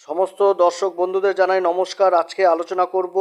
সমস্ত দর্শক বন্ধুদের জানাই নমস্কার। আজকে আলোচনা করব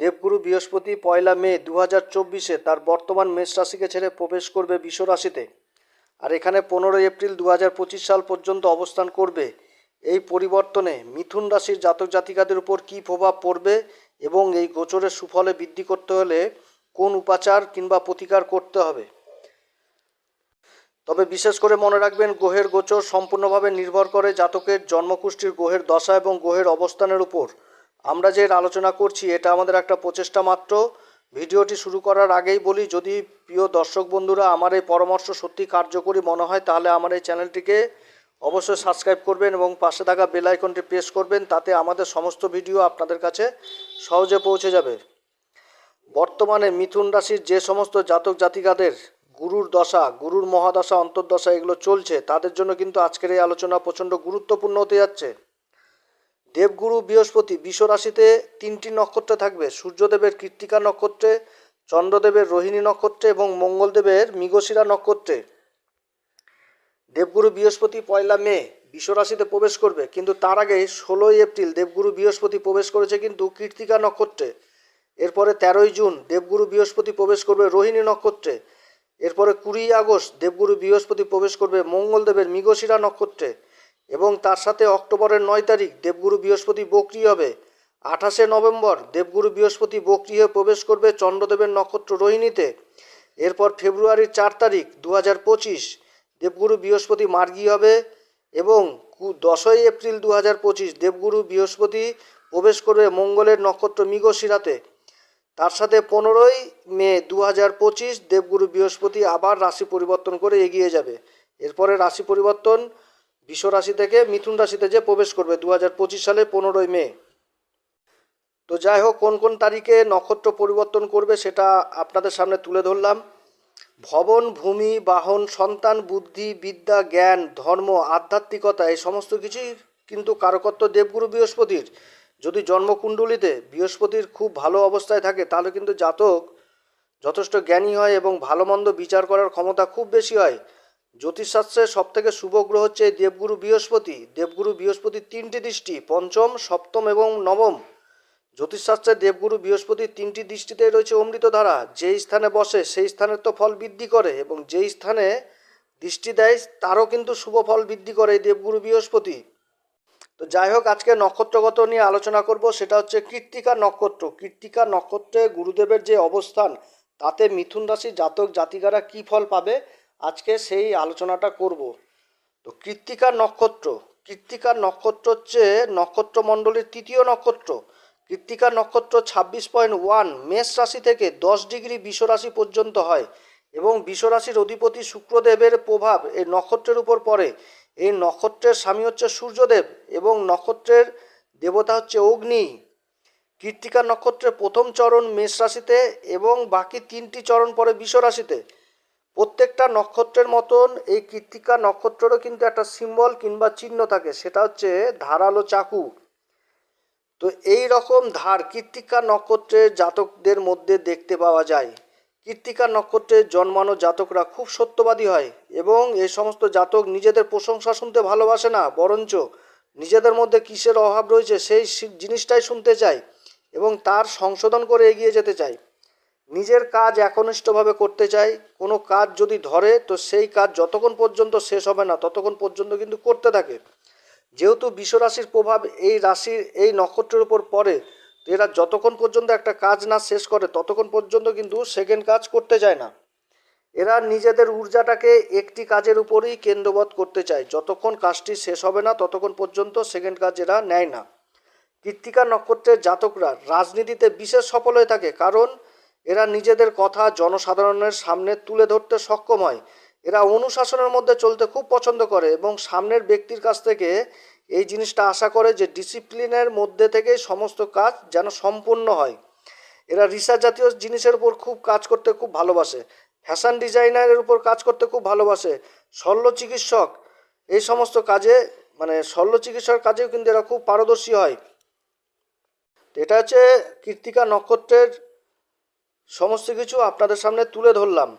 দেবগুরু বৃহস্পতি পয়লা মে দু হাজার চব্বিশে তার বর্তমান মেষ রাশিকে ছেড়ে প্রবেশ করবে বিশ্ব রাশিতে। আর এখানে পনেরোই এপ্রিল দু হাজার পঁচিশ সাল পর্যন্ত অবস্থান করবে। এই পরিবর্তনে মিথুন রাশির জাতক জাতিকাদের উপর কী প্রভাব পড়বে এবং এই গোচরের সুফলে বৃদ্ধি করতে হলে কোন উপাচার কিংবা প্রতিকার করতে হবে? তবে বিশেষ করে মনে রাখবেন গ্রহের গোচর সম্পূর্ণভাবে নির্ভর করে জাতকের জন্মকুষ্ঠির গ্রহের দশা এবং গ্রহের অবস্থানের উপর। আমরা যে আলোচনা করছি, এটা আমাদের একটা প্রচেষ্টা মাত্র। ভিডিওটি শুরু করার আগেই বলি, যদি প্রিয় দর্শক বন্ধুরা আমার এই পরামর্শ সত্যি কার্যকরী মনে হয়, তাহলে আমার এই চ্যানেলটিকে অবশ্যই সাবস্ক্রাইব করবেন এবং পাশে থাকা বেল আইকনটি প্রেস করবেন, তাতে আমাদের সমস্ত ভিডিও আপনাদের কাছে সহজে পৌঁছে যাবে। বর্তমানে মিথুন রাশির যে সমস্ত জাতক জাতিকাদের গুরুর দশা, গুরুর মহাদশা, অন্তর্দশা এগুলো চলছে। তাদের জন্য কিন্তু আজকের এই আলোচনা প্রচণ্ড গুরুত্বপূর্ণ হতে যাচ্ছে। দেবগুরু বৃহস্পতি বিষ রাশিতে তিনটি নক্ষত্রে থাকবে। সূর্যদেবের কৃত্তিকা নক্ষত্রে, চন্দ্রদেবের রোহিণী নক্ষত্রে এবং মঙ্গলদেবের মৃগশিরা নক্ষত্রে। দেবগুরু বৃহস্পতি পয়লা মে বিষ রাশিতে প্রবেশ করবে, কিন্তু তার আগে ষোলোই এপ্রিল দেবগুরু বৃহস্পতি প্রবেশ করেছে কিন্তু কীর্তিকা নক্ষত্রে। এরপরে তেরোই জুন দেবগুরু বৃহস্পতি প্রবেশ করবে রোহিণী নক্ষত্রে। এরপরে কুড়ি আগস্ট দেবগুরু বৃহস্পতি প্রবেশ করবে মঙ্গলদেবের মৃগশিরা নক্ষত্রে এবং তার সাথে অক্টোবরের নয় তারিখ দেবগুরু বৃহস্পতি বক্রি হবে। আঠাশে নভেম্বর দেবগুরু বৃহস্পতি বক্রি হয়ে প্রবেশ করবে চন্দ্রদেবের নক্ষত্র রোহিণীতে। এরপর ফেব্রুয়ারির চার তারিখ দু হাজার পঁচিশ দেবগুরু বৃহস্পতি মার্গী হবে এবং দশই এপ্রিল দু হাজার পঁচিশ দেবগুরু বৃহস্পতি প্রবেশ করবে মঙ্গলের নক্ষত্র মৃগশিরাতে। তার সাথে পনেরোই মে দু হাজার পঁচিশ দেবগুরু বৃহস্পতি আবার রাশি পরিবর্তন করে এগিয়ে যাবে। এরপরে রাশি পরিবর্তন বিশ্ব রাশি থেকে মিথুন রাশিতে যে প্রবেশ করবে দু হাজার পঁচিশ সালে পনেরোই মে। তো যাই হোক, কোন কোন তারিখে নক্ষত্র পরিবর্তন করবে সেটা আপনাদের সামনে তুলে ধরলাম। ভবন, ভূমি, বাহন, সন্তান, বুদ্ধি, বিদ্যা, জ্ঞান, ধর্ম, আধ্যাত্মিকতা এই সমস্ত কিছুই কিন্তু কারকত্ব দেবগুরু বৃহস্পতির। যদি জন্মকুণ্ডলিতে বৃহস্পতির খুব ভালো অবস্থায় থাকে, তাহলে কিন্তু জাতক যথেষ্ট জ্ঞানী হয় এবং ভালো মন্দ বিচার করার ক্ষমতা খুব বেশি হয়। জ্যোতিষশাস্ত্রের সব থেকে শুভ গ্রহ হচ্ছে দেবগুরু বৃহস্পতি। দেবগুরু বৃহস্পতির তিনটি দৃষ্টি, পঞ্চম, সপ্তম এবং নবম। জ্যোতিষশাস্ত্রে দেবগুরু বৃহস্পতির তিনটি দৃষ্টিতেই রয়েছে অমৃতধারা যেই স্থানে বসে, সেই স্থানের তো ফল বৃদ্ধি করে এবং যেই স্থানে দৃষ্টি দেয়, তারও কিন্তু শুভ ফল বৃদ্ধি করে দেবগুরু বৃহস্পতি। তো যাই হোক, আজকে নক্ষত্রগত নিয়ে আলোচনা করব, সেটা হচ্ছে কৃত্তিকা নক্ষত্র। কৃত্তিকা নক্ষত্রে গুরুদেবের যে অবস্থান, তাতে মিথুন রাশি জাতক জাতিকারা কী ফল পাবে, আজকে সেই আলোচনাটা করব। তো কৃত্তিকা নক্ষত্র কৃত্তিকা নক্ষত্র হচ্ছে নক্ষত্রমণ্ডলীর তৃতীয় নক্ষত্র। কৃত্তিকা নক্ষত্র ছাব্বিশ পয়েন্ট ওয়ান, মেষ রাশি থেকে দশ ডিগ্রি রাশি পর্যন্ত হয় এবং রাশির অধিপতি শুক্রদেবের প্রভাব এই নক্ষত্রের উপর পড়ে। এই নক্ষত্রের স্বামী হচ্ছে সূর্যদেব এবং নক্ষত্রের দেবতা হচ্ছে অগ্নি। কৃত্তিকা নক্ষত্রের প্রথম চরণ মেষ রাশিতে এবং বাকি তিনটি চরণ পরে বিষ রাশিতে। প্রত্যেকটা নক্ষত্রের মতন এই কৃত্তিকা নক্ষত্রেরও কিন্তু একটা সিম্বল কিংবা চিহ্ন থাকে, সেটা হচ্ছে ধারালো চাকু। তো এই রকম ধার কৃত্তিকা নক্ষত্রের জাতকদের মধ্যে দেখতে পাওয়া যায়। কৃত্তিকা নক্ষত্রের জন্মানো জাতকরা খুব সত্যবাদী হয় এবং এই সমস্ত জাতক নিজেদের প্রশংসা শুনতে ভালোবাসে না, বরঞ্চ নিজেদের মধ্যে কিসের অভাব রয়েছে সেই জিনিসটাই শুনতে চায় এবং তার সংশোধন করে এগিয়ে যেতে চায়। নিজের কাজ একনিষ্ঠভাবে করতে চায়, কোনো কাজ যদি ধরে তো সেই কাজ যতক্ষণ পর্যন্ত শেষ হবে না, ততক্ষণ পর্যন্ত কিন্তু করতে থাকে। যেহেতু বিশ্বরাশির প্রভাব এই রাশির এই নক্ষত্রের উপর পড়ে তো এরা যতক্ষণ পর্যন্ত একটা কাজ না শেষ করে, ততক্ষণ পর্যন্ত কিন্তু সেকেন্ড কাজ করতে চায় না। এরা নিজেদের ঊর্জাটাকে একটি কাজের উপরেই কেন্দ্রবৎ করতে চায়। যতক্ষণ কাজটি শেষ হবে না, ততক্ষণ পর্যন্ত সেকেন্ড কাজ এরা নেয় না। কৃত্তিকা নক্ষত্রের জাতকরা রাজনীতিতে বিশেষ সফল হয়ে থাকে কারণ এরা নিজেদের কথা জনসাধারণের সামনে তুলে ধরতে সক্ষম হয়। এরা অনুশাসনের মধ্যে চলতে খুব পছন্দ করে এবং সামনের ব্যক্তির কাছ থেকে এই জিনিসটা আশা করে যে ডিসিপ্লিনের মধ্যে থেকে সমস্ত কাজ যেন সম্পূর্ণ হয়। এরা রিসার্চ জাতীয় জিনিসের উপর খুব কাজ করতে খুব ভালোবাসে। ফ্যাশন ডিজাইনারের উপর কাজ করতে খুব ভালোবাসে। শল্য চিকিৎসক, এই সমস্ত কাজে মানে শল্য চিকিৎসার কাজেও কিন্তু এরা খুব পারদর্শী হয়। এটা হচ্ছে কৃত্তিকা নক্ষত্রের সমস্ত কিছু আপনাদের সামনে তুলে ধরলাম।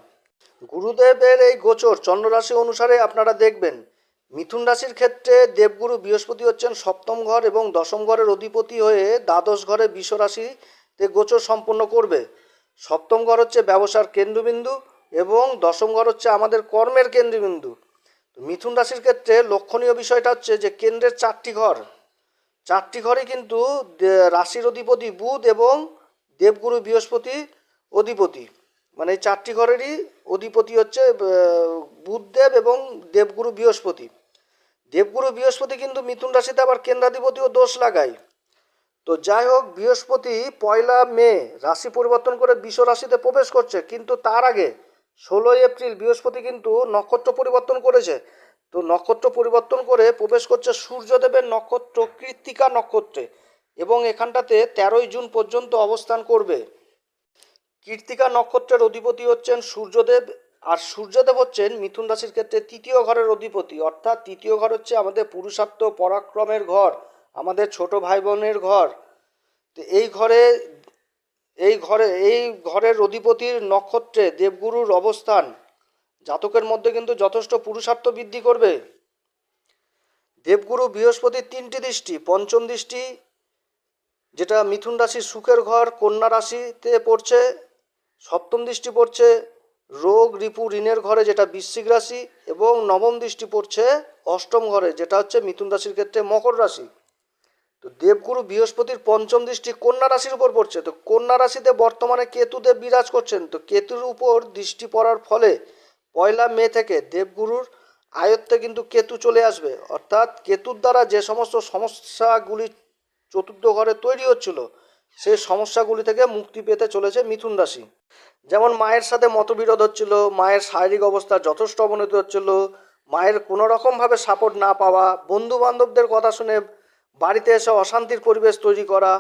গুরুদেবের এই গোচর চন্দ্ররাশি অনুসারে আপনারা দেখবেন। মিথুন রাশির ক্ষেত্রে দেবগুরু বৃহস্পতি হচ্ছেন সপ্তম ঘর এবং দশম ঘরের অধিপতি হয়ে দ্বাদশ ঘরে বিষ রাশিতে গোচর সম্পন্ন করবে। সপ্তম ঘর হচ্ছে ব্যবসার কেন্দ্রবিন্দু এবং দশম ঘর হচ্ছে আমাদের কর্মের কেন্দ্রবিন্দু। মিথুন রাশির ক্ষেত্রে লক্ষণীয় বিষয়টা হচ্ছে যে কেন্দ্রের চারটি ঘর। চারটি ঘরে কিন্তু রাশির অধিপতি বুধ এবং দেবগুরু বৃহস্পতি অধিপতি। মানে এই চারটি ঘরেরই অধিপতি হচ্ছে বুধদেব এবং দেবগুরু বৃহস্পতি। দেবগুরু বৃহস্পতি কিন্তু মিথুন রাশিতে আবার কেন্দ্রাধিপতিও দোষ লাগায়। তো যাই হোক, বৃহস্পতি পয়লা মে রাশি পরিবর্তন করে বিশ্ব রাশিতে প্রবেশ করছে, কিন্তু তার আগে ষোলোই এপ্রিল বৃহস্পতি কিন্তু নক্ষত্র পরিবর্তন করেছে। তো নক্ষত্র পরিবর্তন করে প্রবেশ করছে সূর্যদেবের নক্ষত্র কৃত্তিকা নক্ষত্রে এবং এখানটাতে তেরোই জুন পর্যন্ত অবস্থান করবে। কৃত্তিকা নক্ষত্রের অধিপতি হচ্ছেন সূর্যদেব, আর সূর্যদেব হচ্ছেন মিথুন রাশির ক্ষেত্রে তৃতীয় ঘরের অধিপতি। অর্থাৎ তৃতীয় ঘর হচ্ছে আমাদের পুরুষার্থ পরাক্রমের ঘর, আমাদের ছোট ভাই বোনের ঘর। তো এই ঘরে এই ঘরে, এই ঘরের অধিপতির নক্ষত্রে দেবগুরুর অবস্থান। জাতকের মধ্যে কিন্তু যথেষ্ট পুরুষার্থ বৃদ্ধি করবে। দেবগুরু বৃহস্পতির তিনটি দৃষ্টি, পঞ্চম দৃষ্টি, যেটা মিথুন রাশির সুখের ঘর, কন্যা রাশিতে পড়ছে। সপ্তম দৃষ্টি পড়ছে রোগ রিপু ঋণের ঘরে, যেটা বৃশ্চিক রাশি, এবং নবম দৃষ্টি পড়ছে অষ্টম ঘরে, যেটা হচ্ছে মিথুন রাশির ক্ষেত্রে মকর রাশি। তো দেবগুরু বৃহস্পতির পঞ্চম দৃষ্টি কন্যা রাশির উপর পড়ছে। তো কন্যা রাশিতে বর্তমানে কেতুদেব বিরাজ করছেন। তো কেতুর উপর দৃষ্টি পড়ার ফলে পয়লা মে থেকে দেবগুরুর আয়ত্তে কিন্তু কেতু চলে আসবে। অর্থাৎ কেতুর দ্বারা যে সমস্ত সমস্যাগুলি চতুর্থ ঘরে তৈরি হচ্ছিল সেই সমস্যাগুলি থেকে মুক্তি পেতে চলেছে মিথুন রাশি। যেমন মায়ের সাথে মতবিরোধ হচ্ছিল, মায়ের শারীরিক অবস্থা যথেষ্ট অবনতি হচ্ছিল, মায়ের কোনো রকমভাবে সাপোর্ট না পাওয়া বন্ধু বান্ধবদের কথা শুনে বাড়িতে এসে অশান্তির পরিবেশ তৈরি করা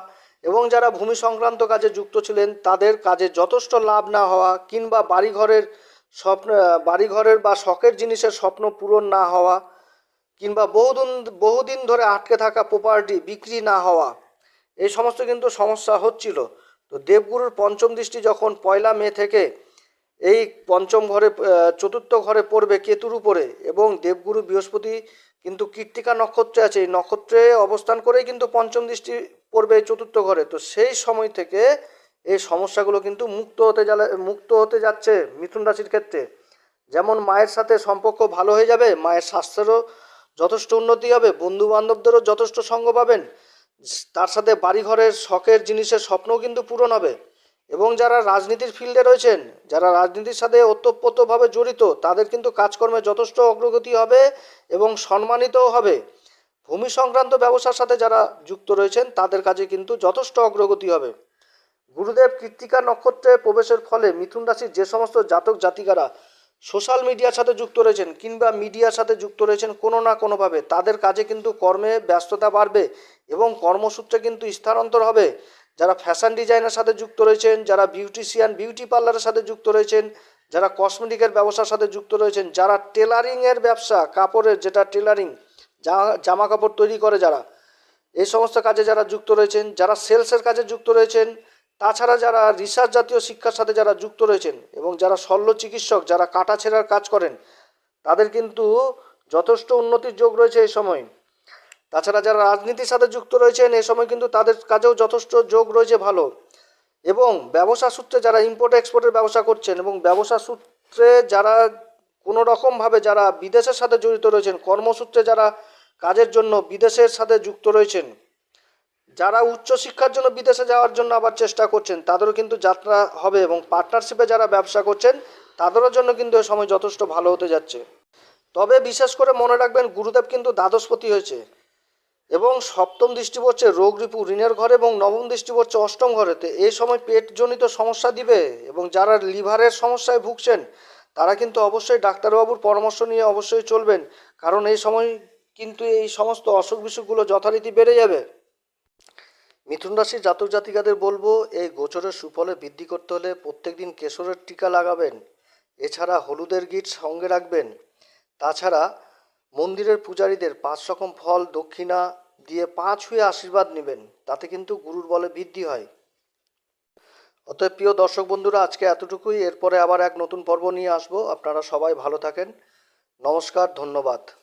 এবং যারা ভূমি সংক্রান্ত কাজে যুক্ত ছিলেন, তাদের কাজে যথেষ্ট লাভ না হওয়া কিংবা বাড়িঘরের স্বপ্ন, বাড়িঘরের বা শখের জিনিসের স্বপ্ন পূরণ না হওয়া কিংবা বহুদিন বহুদিন ধরে আটকে থাকা প্রপার্টি বিক্রি না হওয়া এই সমস্ত কিন্তু সমস্যা হচ্ছিল। তো দেবগুরুর পঞ্চম দৃষ্টি যখন পয়লা মে থেকে এই পঞ্চম ঘরে চতুর্থ ঘরে পড়বে কেতুর উপরে এবং দেবগুরু বৃহস্পতি কিন্তু কীর্তিকা নক্ষত্রে আছে, এই নক্ষত্রে অবস্থান করেই কিন্তু পঞ্চম দৃষ্টি পড়বে এই চতুর্থ ঘরে। তো সেই সময় থেকে এই সমস্যাগুলো কিন্তু মুক্ত হতে গেলে মুক্ত হতে যাচ্ছে মিথুন রাশির ক্ষেত্রে। যেমন মায়ের সাথে সম্পর্ক ভালো হয়ে যাবে, মায়ের স্বাস্থ্যেরও যথেষ্ট উন্নতি হবে বন্ধু বান্ধবদেরও যথেষ্ট সঙ্গ পাবেন তার সাথে বাড়িঘরের শখের জিনিসের স্বপ্নও কিন্তু পূরণ হবে। এবং যারা রাজনীতির ফিল্ডে রয়েছেন, যারা রাজনীতির সাথে ওতপ্রোতভাবে জড়িত, তাদের কিন্তু কাজকর্মে যথেষ্ট অগ্রগতি হবে এবং সম্মানিতও হবে। ভূমি সংক্রান্ত ব্যবসার সাথে যারা যুক্ত রয়েছেন, তাদের কাজে কিন্তু যথেষ্ট অগ্রগতি হবে। গুরুদেব কৃত্তিকা নক্ষত্রে প্রবেশের ফলে মিথুন রাশির যে সমস্ত জাতক জাতিকারা সোশ্যাল মিডিয়ার সাথে যুক্ত রয়েছেন কিংবা মিডিয়ার সাথে যুক্ত রয়েছেন কোনো না কোনোভাবে, তাদের কাজে কিন্তু কর্মে ব্যস্ততা বাড়বে এবং কর্মসূত্রে কিন্তু স্থানান্তর হবে। যারা ফ্যাশন ডিজাইনের সাথে যুক্ত রয়েছেন, যারা বিউটিশিয়ান বিউটি পার্লারের সাথে যুক্ত রয়েছেন, যারা কসমেটিকের ব্যবসার সাথে যুক্ত রয়েছেন, যারা টেলারিংয়ের ব্যবসা, কাপড়ের যেটা টেলারিং জামা কাপড় তৈরি করে যারা, এই সমস্ত কাজে যারা যুক্ত রয়েছেন, যারা সেলসের কাজে যুক্ত রয়েছেন তাছাড়া যারা রিসার্চ জাতীয় শিক্ষার সাথে যারা যুক্ত রয়েছেন এবং যারা শল্য চিকিৎসক, যারা কাটা ছেঁড়ার কাজ করেন, তাদের কিন্তু যথেষ্ট উন্নতির যোগ রয়েছে এই সময়। তাছাড়া যারা রাজনীতির সাথে যুক্ত রয়েছেন, এই সময় কিন্তু তাদের কাজেও যথেষ্ট যোগ রয়েছে ভালো। এবং ব্যবসা সূত্রে যারা ইম্পোর্ট এক্সপোর্টের ব্যবসা করছেন এবং ব্যবসা সূত্রে যারা কোনো রকমভাবে যারা বিদেশের সাথে জড়িত রয়েছেন, কর্মসূত্রে যারা কাজের জন্য বিদেশের সাথে যুক্ত রয়েছেন যারা উচ্চশিক্ষার জন্য বিদেশে যাওয়ার জন্য আবার চেষ্টা করছেন, তাদেরও কিন্তু যাত্রা হবে এবং পার্টনারশিপে যারা ব্যবসা করছেন, তাদেরও জন্য কিন্তু এই সময় যথেষ্ট ভালো হতে যাচ্ছে। তবে বিশেষ করে মনে রাখবেন, গুরুদেব কিন্তু দ্বাদশপতি হয়েছে এবং সপ্তম দৃষ্টি পড়ছে রোগ রিপু ঋণের ঘরে এবং নবম দৃষ্টি পড়ছে অষ্টম ঘরেতে। এই সময় পেটজনিত সমস্যা দিবে এবং যারা লিভারের সমস্যায় ভুগছেন, তারা কিন্তু অবশ্যই ডাক্তারবাবুর পরামর্শ নিয়ে অবশ্যই চলবেন, কারণ এই সময় কিন্তু এই সমস্ত অসুখ বিসুখগুলো যথারীতি বেড়ে যাবে। মিথুন রাশির জাতক জাতিকাদের বলব, এই গোচরের সুফলে বৃদ্ধি করতে হলে প্রত্যেক দিন কেশরের টিকা লাগাবেন। এছাড়া হলুদের গিট সঙ্গে রাখবেন। তাছাড়া মন্দিরের পূজারীদের পাঁচ রকম ফল, দক্ষিণা দিয়ে পাঁচ হয়ে আশীর্বাদ নেবেন। তাতে কিন্তু গুরুর বলে বৃদ্ধি হয়। অতএব প্রিয় দর্শক বন্ধুরা, আজকে এতটুকুই। এরপরে আবার এক নতুন পর্ব নিয়ে আসব। আপনারা সবাই ভালো থাকেন। নমস্কার, ধন্যবাদ।